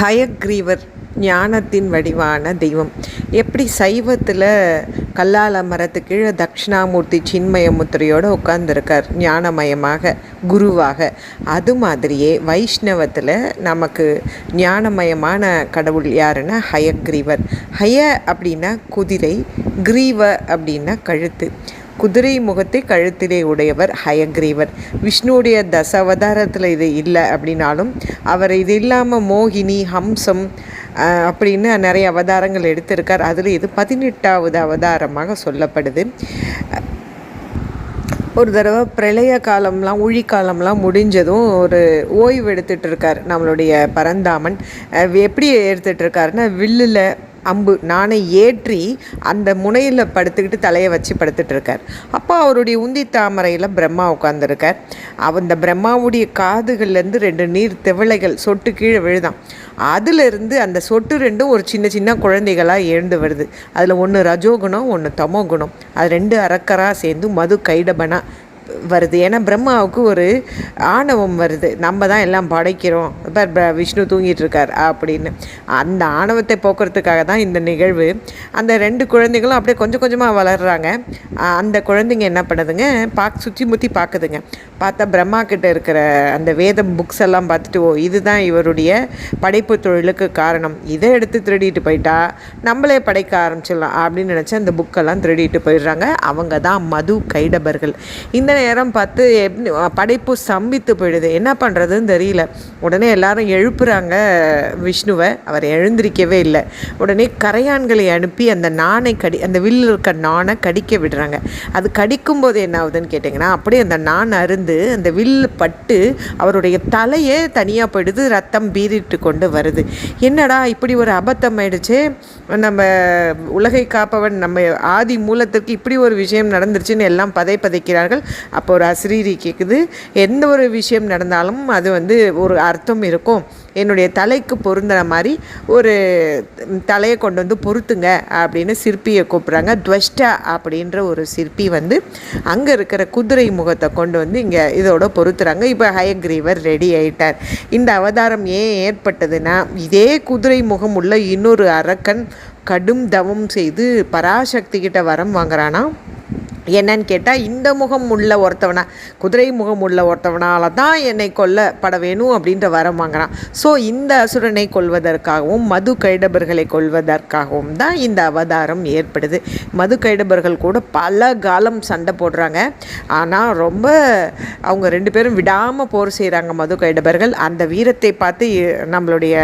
ஹயக்ரீவர் ஞானத்தின் வடிவான தெய்வம். எப்படி சைவத்தில் கல்லால மரத்து கீழே தட்சிணாமூர்த்தி சின்மயமுத்திரையோடு உட்கார்ந்துருக்கார் உட்காந்துருக்கார் ஞானமயமாக குருவாக. அது மாதிரியே வைஷ்ணவத்தில் நமக்கு ஞானமயமான கடவுள் யாருன்னா ஹயக்ரீவர். ஹய அப்படின்னா குதிரை கிரீவ அப்படின்னா கழுத்து. குதிரை முகத்தை கழுத்திலே உடையவர் ஹயக்ரீவர். விஷ்ணுவுடைய தசாவதாரத்தில் இது இல்லை அப்படின்னாலும் அவர் இது இல்லாமல் மோகினி ஹம்சம் அப்படின்னு நிறைய அவதாரங்கள் எடுத்திருக்கார். அதில் இது பதினெட்டாவது அவதாரமாக சொல்லப்படுது. ஒரு தடவை பிரளய காலம்லாம் ஊழி காலம்லாம் முடிஞ்சதும் ஒரு ஓய்வு எடுத்துகிட்டு இருக்கார் நம்மளுடைய பரந்தாமன். எப்படி எடுத்துகிட்டு இருக்காருன்னா வில்லில் அம்பு. நானை ஏற்றி அந்த முனையில் படுத்துக்கிட்டு தலையை வச்சு படுத்துட்டு இருக்கார் அப்போ அவருடைய உந்தி தாமரையில் பிரம்மா உட்காந்துருக்கார் அந்த பிரம்மாவுடைய காதுகள்லேருந்து ரெண்டு நீர் திவளைகள் சொட்டு கீழே விழுதான். அதிலிருந்து அந்த சொட்டு ரெண்டும் ஒரு சின்ன சின்ன குழந்தைகளாக எழுந்து வருது. அதில் ஒன்று ரஜோகுணம் ஒன்று தமோகுணம். அது ரெண்டு அரக்கராக சேர்ந்து மது கைடபனா வருது. ஏன்னா பிரம்மாவுக்கு ஒரு ஆணவம் வருது. நம்ம தான் எல்லாம் படைக்கிறோம். இப்போ விஷ்ணு தூங்கிட்டு இருக்கார் அப்படின்னு. அந்த ஆணவத்தை போக்குறதுக்காக தான் இந்த நிகழ்வு. அந்த ரெண்டு குழந்தைகளும் அப்படியே கொஞ்சம் கொஞ்சமாக வளர்கிறாங்க அந்த குழந்தைங்க என்ன பண்ணுதுங்க? பாக் சுற்றி முற்றி பார்க்குதுங்க பார்த்தா பிரம்மா கிட்ட இருக்கிற அந்த வேதம் புக்ஸ் எல்லாம் பார்த்துட்டு ஓ இதுதான் இவருடைய படைப்பு தொழிலுக்கு காரணம். இதை எடுத்து திருடிட்டு போயிட்டா நம்மளே படைக்க ஆரம்பிச்சிடலாம். அப்படின்னு நினச்சி அந்த புக்கெல்லாம் திருடிட்டு போயிடுறாங்க. அவங்க தான் மது கைடபர்கள். இந்த நேரம் பார்த்து படைப்பு ஸ்தம்பித்து போயிடுது. என்ன பண்ணுறதுன்னு தெரியல. உடனே எல்லாரும் எழுப்புறாங்க விஷ்ணுவை. அவர் எழுந்திருக்கவே இல்லை. உடனே கரையான்களை அனுப்பி அந்த நாணை கடி அந்த வில்லில் இருக்க நாணை கடிக்க விடுறாங்க. அது கடிக்கும் போது என்ன ஆகுதுன்னு கேட்டிங்கன்னா அப்படியே அந்த நாண் அருந்து அந்த வில்லு பட்டு அவருடைய தலையே தனியாக போயிடுது. ரத்தம் பீறிட்டு கொண்டு வருது. என்னடா இப்படி ஒரு அபத்தம் ஆயிடுச்சு? நம்ம உலகை காப்பவன் நம்ம ஆதி மூலத்திற்கு இப்படி ஒரு விஷயம் நடந்துருச்சுன்னு எல்லாம் பதை பதைக்கிறார்கள். அப்போ ஒரு அசிரீரி கேட்குது எந்த ஒரு விஷயம் நடந்தாலும் அது வந்து ஒரு அர்த்தம் இருக்கும். என்னுடைய தலைக்கு பொருந்துற மாதிரி ஒரு தலையை கொண்டு வந்து பொருத்துங்க அப்படின்னு சிற்பியை கூப்பிட்றாங்க. துவஷ்டா அப்படின்ற ஒரு சிற்பி வந்து அங்கே இருக்கிற குதிரை முகத்தை கொண்டு வந்து இங்கே இதோட பொருத்துறாங்க. இப்போ ஹயக்ரீவர் ரெடி ஆயிட்டார். இந்த அவதாரம் ஏன் ஏற்பட்டதுன்னா இதே குதிரை முகம் உள்ள இன்னொரு அரக்கன் கடும் தவம் செய்து பராசக்தி கிட்ட வரம் வாங்குறானா? என்னன்னு கேட்டால் இந்த முகம் உள்ள ஒருத்தவனை குதிரை முகம் உள்ள ஒருத்தவனால தான் என்னை கொல்லப்பட வேணும் அப்படின்ற வரம் வாங்குறான். ஸோ இந்த அசுரனை கொல்வதற்காகவும் மது கைடபர்களை கொல்வதற்காகவும் தான் இந்த அவதாரம் ஏற்படுது. மது கைடபர்கள் கூட பல காலம் சண்டை போடுறாங்க. ஆனால் ரொம்ப அவங்க ரெண்டு பேரும் விடாமல் போர் செய்கிறாங்க மது கைடபர்கள். அந்த வீரத்தை பார்த்து நம்மளுடைய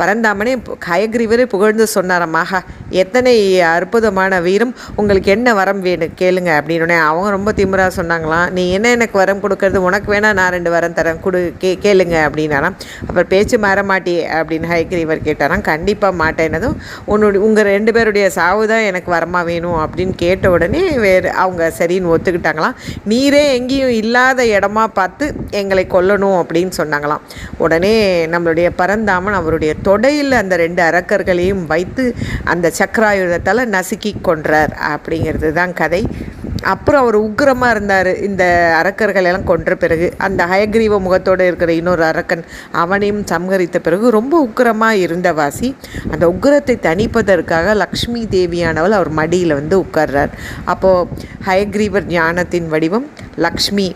பரந்தாமனே ஹயக்ரீவரே புகழ்ந்து சொன்னாரமாக எத்தனை அற்புதமான வீரம். உங்களுக்கு என்ன வரம் வேணும்? கேளுங்க. அப்படின்னு அவங்க ரொம்ப திமிரா சொன்னாங்களாம் நீ என்ன எனக்கு வரம் கொடுக்கறது? உனக்கு வேணால் நான் ரெண்டு வரம் தரேன். கொடு கே கேளுங்க அப்படின்னாலாம் அப்புறம் பேச்சு மாற மாட்டியே அப்படின்னு ஹைக்ரீவர் கேட்டாராம். கண்டிப்பாக மாட்டேனதும் உன்னுடைய உங்கள் ரெண்டு பேருடைய சாவு தான் எனக்கு வரமா வேணும் அப்படின்னு கேட்ட உடனே வேறு அவங்க சரின்னு ஒத்துக்கிட்டாங்களாம். நீரே எங்கேயும் இல்லாத இடமா பார்த்து எங்களை கொல்லணும் அப்படின்னு சொன்னாங்களாம். உடனே நம்மளுடைய பரந்தாமன் அவருடைய தொடையில் அந்த ரெண்டு அரக்கர்களையும் வைத்து அந்த சக்கராயுதத்தால் நசுக்கி கொன்றார் அப்படிங்கிறது தான் கதை. அப்புறம் அவர் உக்கிரமாக இருந்தார். இந்த அரக்கர்கள் எல்லாம் கொன்ற பிறகு அந்த ஹயக்ரீவ முகத்தோடு இருக்கிற இன்னொரு அரக்கன் அவனையும் சம்ஹரித்த பிறகு ரொம்ப உக்கிரமாக இருந்த வாசி அந்த உக்கிரத்தை தணிப்பதற்காக லக்ஷ்மி தேவியானவள் அவர் மடியில் வந்து உட்கார்றார். அப்போது ஹயக்ரீவர் ஞானத்தின் வடிவம் லக்ஷ்மி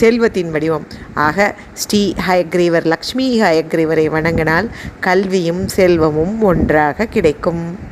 செல்வத்தின் வடிவம். ஆக ஸ்ரீ ஹயக்ரீவர் லக்ஷ்மி ஹயக்ரீவரை வணங்கினால் கல்வியும் செல்வமும் ஒன்றாக கிடைக்கும்.